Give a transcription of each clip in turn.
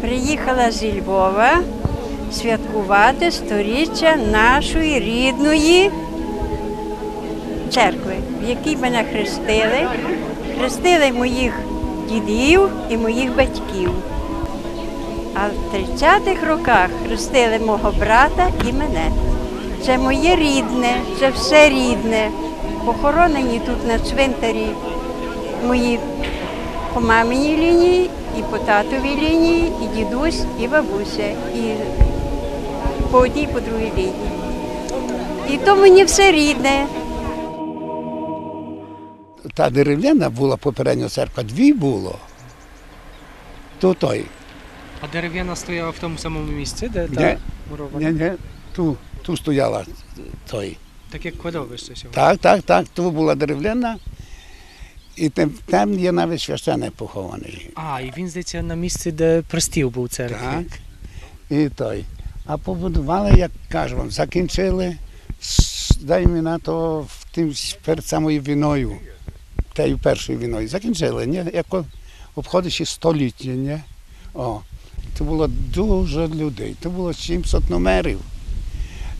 Приїхала зі Львова святкувати сторіччя нашої рідної церкви, в якій мене хрестили. Хрестили моїх дідів і моїх батьків. А в 30-х роках хрестили мого брата і мене. Це моє рідне, це все рідне. Похоронені тут на цвинтарі мої по маминій лінії, і по татовій лінії, і дідусь, і бабуся, і по одній, по другій лінії. І то мені все рідне. Та дерев'яна була попередня церква, дві було. То той. А дерев'яна стояла в тому самому місці, де та мурована? Ні, ні, ту, ту стояла той. Так як кладовище сьогодні. Так, так, так, ту була дерев'яна. І там, там є навіть священик похований. А, і він здається на місці, де престіл був церкви. Так. І той. А побудували, як кажу вам, закінчили, дай мені на то тим перед самою війною, тією першою війною. Закінчили, ні? Як обходячи століття, ні? О, це було дуже людей, це було 700 номерів.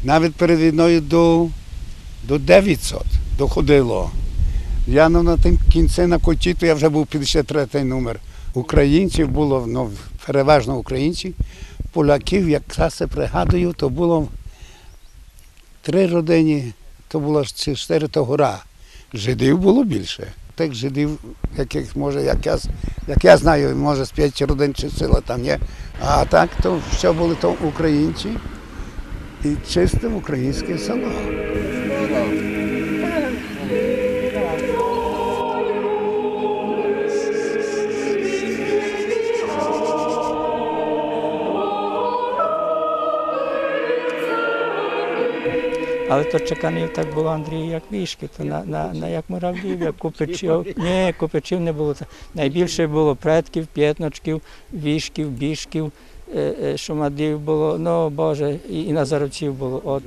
Навіть перед війною до, до 900 доходило. Я ну, на тим кінці на коті, то я вже був 53 номер. Українців було ну, переважно українців. Поляків, як се пригадую, то було три родині, то було чотири то гора. Жидів було більше. Тих жидів, яких може, як я, як я знаю, може з п'ять родин чи сила там є. А так то все були то українці і чисте українське село. Але то чеканів так було Андрій, як вішки, то на, на, на як муравлів, як купичів. Ні, купичів не було. Найбільше було предків, п'ятночків, вішків, бішків, е, е, шумадів було, ну Боже, і, і назаровців було. От,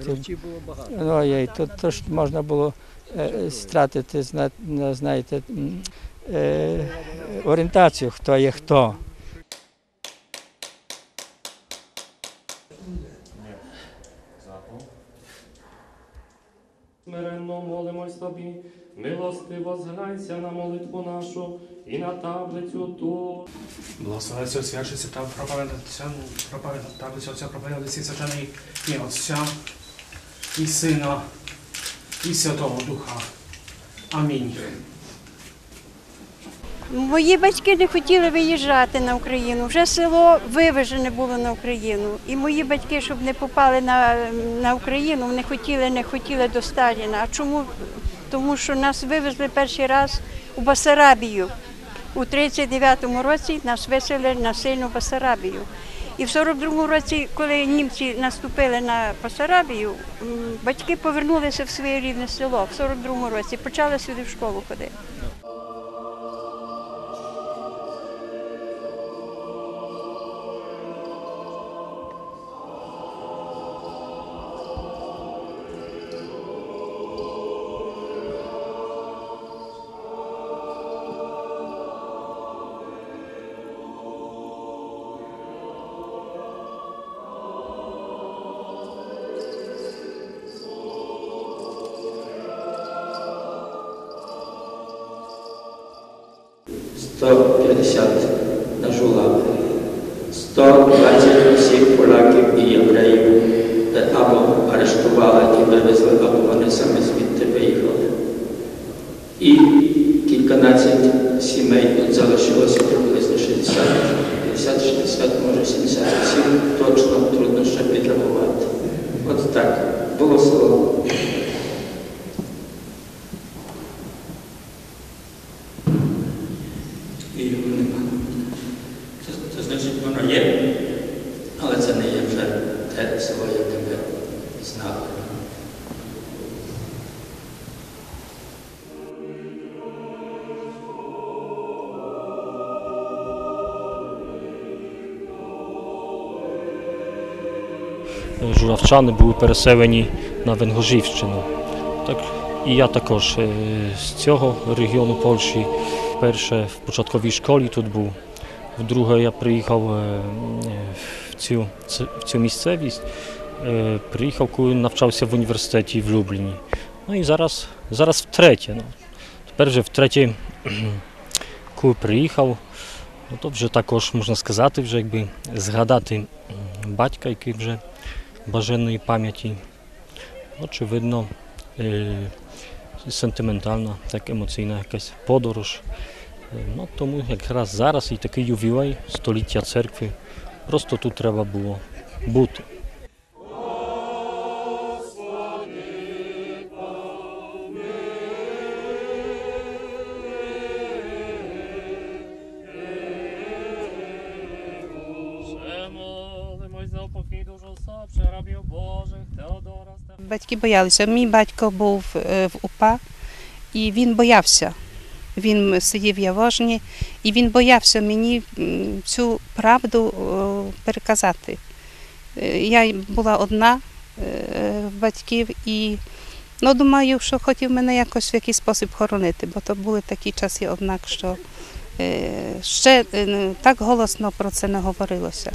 ну, єй, то, то ж можна було е, стратити, знаєте, орієнтацію, хто є хто. Тобі, милостиво зглянься на молитву нашу і на таблицю ту. Благословиться освячується та проповідатися, проповідати таблицю Отця проповідатися і Отця, і Сина, і Святого Духа. Амінь. Мої батьки не хотіли виїжджати на Україну. Вже село вивезене було на Україну. І мої батьки, щоб не попали на, на Україну, вони хотіли, не хотіли до Сталіна. А чому? Тому що нас вивезли перший раз у Басарабію. У 39-му році нас виселили на сильну Басарабію. І в 42-му році, коли німці наступили на Басарабію, батьки повернулися в своє рідне село в 42-му році, почали сюди в школу ходити. Сто п'ятдесят на жула, 120 усіх поляків і євреїв е, або арештували і вивезли, або вони самі звідти виїхали. І кільканадцять сімей тут залишилося приблизно 60, 50, 60, може 77, точно трудно ще підрахувати. От так, було село. І його нема. Це, значить, воно є, але це не є вже те село, яке ми знали. журавчани були переселені на Венгожівщину. Так І я також е, з цього регіону Польщі. Перше в початковій школі тут був. Вдруге я приїхав е, в цю, в цю місцевість. Е, Приїхав, коли навчався в університеті в Любліні. Ну і зараз, зараз втретє. Ну. Тепер вже втретє, коли приїхав, ну, то вже також можна сказати, вже якби згадати батька, який вже бажаної пам'яті. Очевидно, е, сентиментальна, так емоційна якась подорож. Ну, тому якраз зараз і такий ювілей століття церкви. Просто тут треба було бути. Батьки боялися. Мій батько був е, в УПА і він боявся. Він сидів в Яворжні і він боявся мені цю правду переказати. Е, Я була одна е, батьків і ну, думаю, що хотів мене якось в якийсь спосіб хоронити, бо то були такі часи, однак, що е, ще е, так голосно про це не говорилося.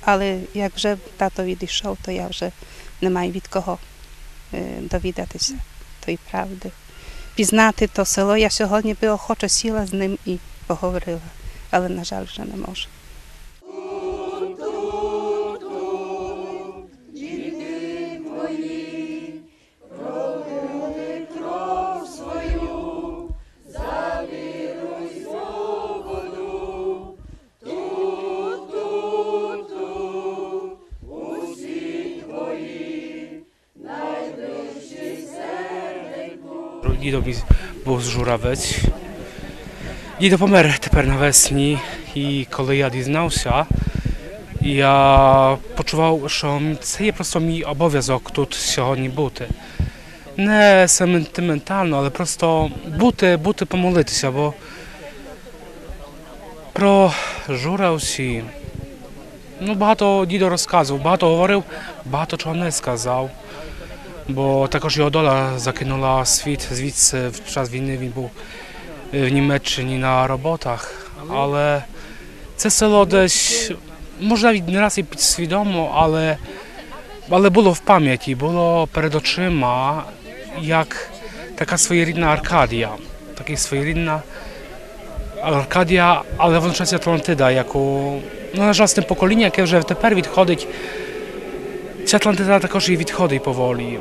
Але як вже тато відійшов, то я вже не маю від кого довідатися тої правди. Пізнати то село. Я сьогодні би охоче сіла з ним і поговорила, але, на жаль, вже не можу. Дідо мій був з Журавець. Дідо помер тепер навесні, і коли я дізнався, я почував, що це є просто мій обов'язок тут сьогодні бути. Не сентиментально, але просто бути, бути помолитися, бо про Журавці ну, багато дідо розказував, багато говорив, багато чого не сказав. Бо також його доля закинула світ звідси в час війни він був в Німеччині на роботах. Але це село десь, може навіть не раз і підсвідомо, але, але було в пам'яті, було перед очима як така своєрідна Аркадія. Така своєрідна Аркадія, але водночас Атлантида, яку, ну, на жаль, покоління, яке вже тепер відходить, ця Атлантида також і відходить поволі.